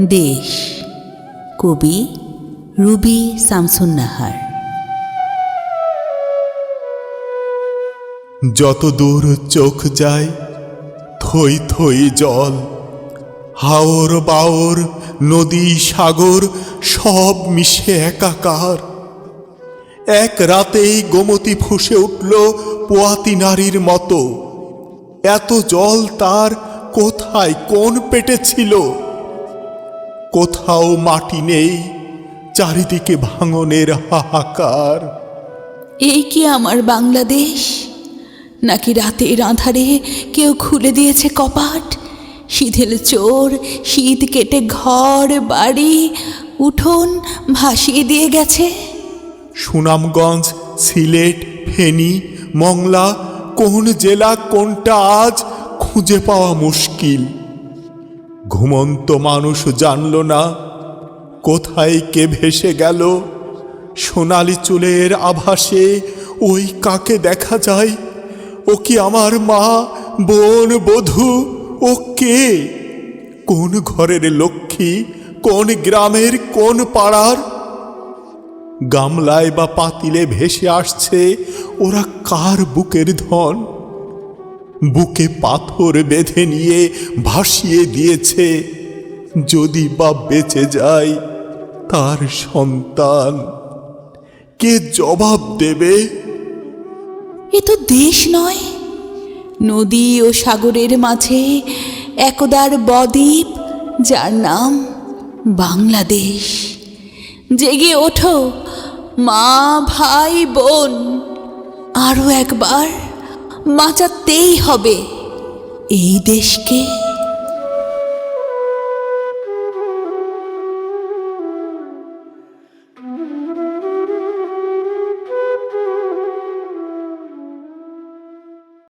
দেশ, কবি রুবি শামসুন্নাহার। যত দূর চোখ যায়, থই থই জল, হাওর বাওর, নদী সাগর, সব মিশে একাকার। এক রাতেই গোমতী ফুসে উঠল পোয়াতি নারীর মতো। এত জল তার কোথায়, কোন পেটে ছিল? কোথাও মাটি নেই চারিদিকে ভাঙনের হাহাকার। এই কি আমার বাংলাদেশ? নাকি রাতের আঁধারে কেউ খুলে দিয়েছে কপাট? শীতেল চোর শীত কেটে ঘর বাড়ি উঠোন ভাসিয়ে দিয়ে গেছে। সুনামগঞ্জ সিলেট ফেনী মংলা কোন জেলা কোনটা আজ খুঁজে পাওয়া মুশকিল। ঘুমন্ত মানুষ জানল না, কোথায় কে ভেসে গেল? সোনালি চুলের আভাসে ওই কাকে দেখা যায়? ও কি আমার মা, বোন, বধূ? ও কে? কোন ঘরের লক্ষ্মী, কোন গ্রামের, কোন পাড়ার? গামলায় বা পাতিলে ভেসে আসছে, ওরা কার বুকের ধন? বুকে পাথর বেঁধে নিয়ে ভাসিয়ে দিয়েছে। যদি বা বেঁচে যায়, তার সন্তান কে জবাব দেবে? এ তো দেশ নয়। নদী ও সাগরের মাঝে একদার বদ্বীপ, যার নাম বাংলাদেশ। জেগে ওঠো, মা, ভাই, বোন, আরও একবার। বাঁচাতেই হবে। এই দেশকে